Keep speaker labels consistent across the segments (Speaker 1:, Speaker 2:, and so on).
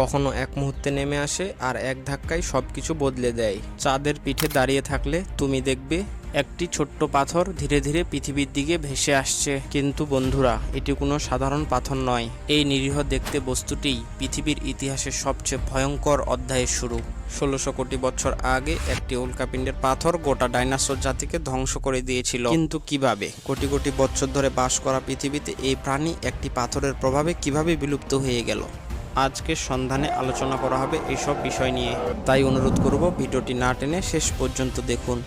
Speaker 1: কখনো এক মুহূর্তে নেমে আসে আর এক ধাক্কায় সব কিছু বদলে দেয়। চাঁদের পিঠে দাঁড়িয়ে থাকলে তুমি দেখবে একটি ছোট্ট পাথর ধীরে ধীরে পৃথিবীর দিকে ভেসে আসছে। কিন্তু বন্ধুরা, এটি কোনো সাধারণ পাথর নয়। এই নিরীহ দেখতে বস্তুটি পৃথিবীর ইতিহাসের সবচেয়ে ভয়ঙ্কর অধ্যায়ের শুরু। ষোলোশো কোটি বছর আগে একটি উল্কাপিণ্ডের পাথর গোটা ডাইনোসর জাতিকে ধ্বংস করে দিয়েছিল। কিন্তু কীভাবে? কোটি কোটি বছর ধরে বাস করা পৃথিবীতে এই প্রাণী একটি পাথরের প্রভাবে কীভাবে বিলুপ্ত হয়ে গেল? আজকের সন্ধানে আলোচনা করা হবে এইসব বিষয় নিয়ে। তাই অনুরোধ করব ভিডিওটি না টেনে শেষ পর্যন্ত দেখুন।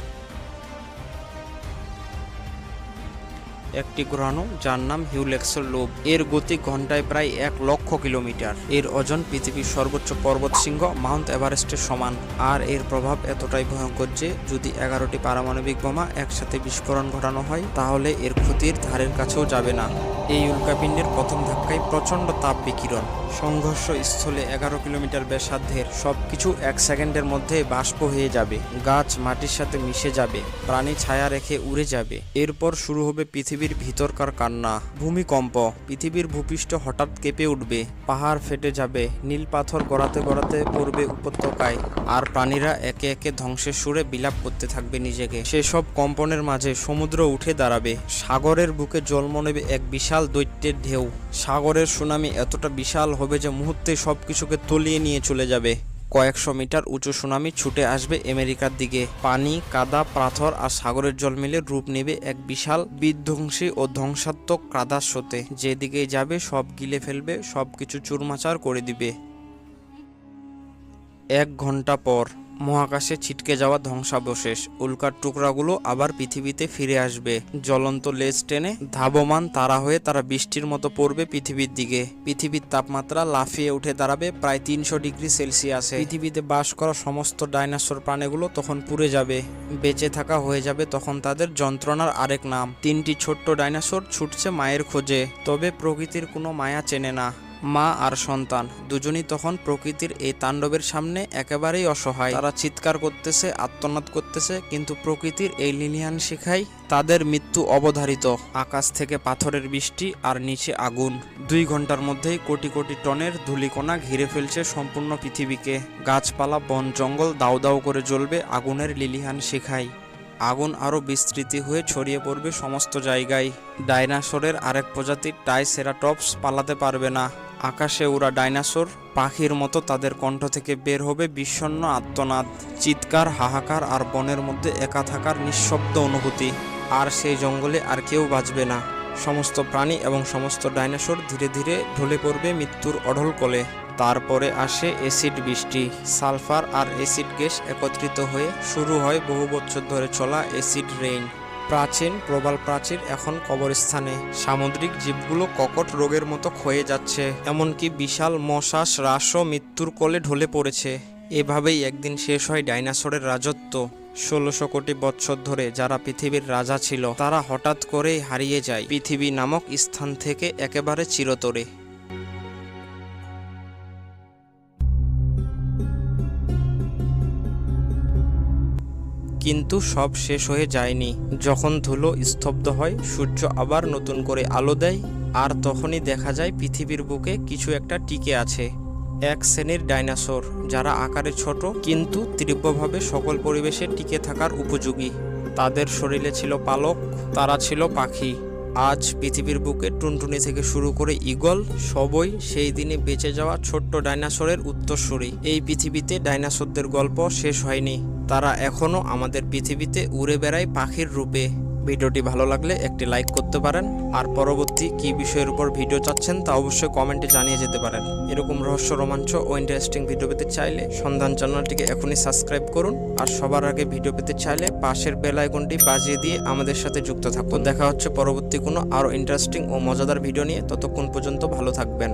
Speaker 1: একটি গ্রহাণু যার নাম হিউলেক্সের লোব এর গতি ঘন্টায় প্রায় এক লক্ষ কিলোমিটার। এর ওজন পৃথিবীর সর্বোচ্চ পর্বত শৃঙ্গ মাউন্ট এভারেস্টের সমান। আর এর প্রভাব এতটাই ভয়ঙ্কর যে, যদি এগারোটি পারমাণবিক বোমা একসাথে বিস্ফোরণ ঘটানো হয়, তাহলে এর ক্ষতির ধারের কাছেও যাবে না। এই উল্কাপিণ্ডের প্রথম ধাক্কায় প্রচণ্ড তাপ বিকিরণ। সংঘর্ষ স্থলে এগারো কিলোমিটার ব্যাসার্ধের সবকিছু এক সেকেন্ডের মধ্যে বাষ্প হয়ে যাবে, গাছ মাটির সাথে মিশে যাবে, প্রাণী ছায়া রেখে উড়ে যাবে। এরপর শুরু হবে পৃথিবীর ভিতরকার কান্না, ভূমিকম্প। পৃথিবীর ভূপৃষ্ঠ হঠাৎ কেঁপে উঠবে, পাহাড় ফেটে যাবে, নীল পাথর গড়াতে গড়াতে পড়বে উপত্যকায়, আর প্রাণীরা একে একে ধ্বংসের সুরে বিলাপ করতে থাকবে নিজেকে। সেসব কম্পনের মাঝে সমুদ্র উঠে দাঁড়াবে, সাগরের বুকে জন্ম নেবে এক বিশাল দৈত্যের ঢেউ। সাগরের সুনামি এতটা বিশাল হবে যে মুহূর্তে সব কিছুকে তলিয়ে নিয়ে চলে যাবে। কয়েকশো মিটার উঁচু সুনামি ছুটে আসবে আমেরিকার দিকে। পানি, কাদা, পাথর আর সাগরের জল মিলে রূপ নেবে এক বিশাল বিধ্বংসী ও ধ্বংসাত্মক কাদার স্রোতে যেদিকে যাবে, সব গিলে ফেলবে সব কিছু চুরমাচার করে দিবে। এক ঘণ্টা পর মহাকাশে ছিটকে যাওয়া ধ্বংসাবশেষ। উল্কার টুকরাগুলো আবার পৃথিবীতে ফিরে আসবে। জ্বলন্ত লেজ টেনে ধাবমান তারা হয়ে তারা বৃষ্টির মতো পড়বে পৃথিবীর দিকে। পৃথিবীর তাপমাত্রা লাফিয়ে উঠে দাঁড়াবে প্রায় তিনশো ডিগ্রি সেলসিয়াসে। পৃথিবীতে বাস করা সমস্ত ডাইনোসর প্রাণীগুলো তখন পুড়ে যাবে। বেঁচে থাকা হয়ে যাবে তখন তাদের যন্ত্রণার আরেক নাম। তিনটি ছোট্ট ডাইনোসর ছুটছে মায়ের খোঁজে, তবে প্রকৃতির কোনো মায়া চেনে না। মা আর সন্তান, দুজনই তখন প্রকৃতির এই তাণ্ডবের সামনে একেবারেই অসহায়। তারা চিৎকার করতেছে, আত্মনাদ করতেছে, কিন্তু প্রকৃতির এই লিলিয়ান শিখাই তাদের মৃত্যু অবধারিত। আকাশ থেকে পাথরের বৃষ্টি আর নিচে আগুন। দুই ঘণ্টার মধ্যেই কোটি কোটি টনের ধূলিকণা ঘিরে ফেলছে সম্পূর্ণ পৃথিবীকে। গাছপালা, বন, জঙ্গল দাউ দাউ করে জ্বলবে আগুনের লিলিহান শিখাই। আগুন আরও বিস্তৃতি হয়ে ছড়িয়ে পড়বে সমস্ত জায়গায়। ডাইনাসোরের আরেক প্রজাতির টাইসেরাটপস পালাতে পারবে না। আকাশে ওরা ডাইনাসোর পাখির মতো তাদের কণ্ঠ থেকে বের হবে বিষণ্ণ আত্মনাদ, চিৎকার, হাহাকার আর বনের মধ্যে একা থাকার নিঃশব্দ অনুভূতি। আর সেই জঙ্গলে আর কেউ বাঁচবে না। সমস্ত প্রাণী এবং সমস্ত ডাইনোসর ধীরে ধীরে ঢলে পড়বে মৃত্যুর অঢল কোলে। তারপরে আসে অ্যাসিড বৃষ্টি। সালফার আর অ্যাসিড গ্যাস একত্রিত হয়ে শুরু হয় বহু বছর ধরে চলা অ্যাসিড রেইন। প্রাচীন, প্রবাল প্রাচীর এখন কবরস্থানে। সামুদ্রিক জীবগুলো ককট রোগের মতো ক্ষয়ে যাচ্ছে, এমনকি বিশাল মশা হ্রাসও মৃত্যুর কোলে ঢলে পড়েছে। এভাবেই একদিন শেষ হয় ডাইনোসরের রাজত্ব। ষোলোশো কোটি বছর ধরে যারা পৃথিবীর রাজা ছিল, তারা হঠাৎ করেই হারিয়ে যায় পৃথিবী নামক স্থান থেকে একেবারে চিরতরে। কিন্তু সব শেষ হয়ে যায়নি। যখন ধুলো স্তব্ধ হয়, সূর্য আবার নতুন করে আলো দেয়, আর তখনই দেখা যায় পৃথিবীর বুকে কিছু একটা টিকে আছে। এক শ্রেণির ডাইনাসোর, যারা আকারে ছোট, কিন্তু তীব্রভাবে সকল পরিবেশে টিকে থাকার উপযোগী। তাদের শরীরে ছিল পালক, তারা ছিল পাখি। আজ পৃথিবীর বুকে টুনটুনি থেকে শুরু করে ইগল সবই সেই দিনে বেঁচে যাওয়া ছোট্ট ডাইনাসরের উত্তরসূরি। এই পৃথিবীতে ডাইনাসরদের গল্প শেষ হয়নি। তারা এখনও আমাদের পৃথিবীতে উড়ে বেড়ায় পাখির রূপে। ভিডিওটি ভালো লাগলে একটি লাইক করতে পারেন। আর পরবর্তী কী বিষয়ের উপর ভিডিও চাচ্ছেন তা অবশ্যই কমেন্টে জানিয়ে যেতে পারেন। এরকম রহস্য, রোমাঞ্চ ও ইন্টারেস্টিং ভিডিও পেতে চাইলে সন্ধান চ্যানেলটিকে এখনই সাবস্ক্রাইব করুন। আর সবার আগে ভিডিও পেতে চাইলে পাশের বেল আইকনটি বাজিয়ে দিয়ে আমাদের সাথে যুক্ত থাকুন। দেখা হচ্ছে পরবর্তী কোনো আরও ইন্টারেস্টিং ও মজাদার ভিডিও নিয়ে। ততক্ষণ পর্যন্ত ভালো থাকবেন।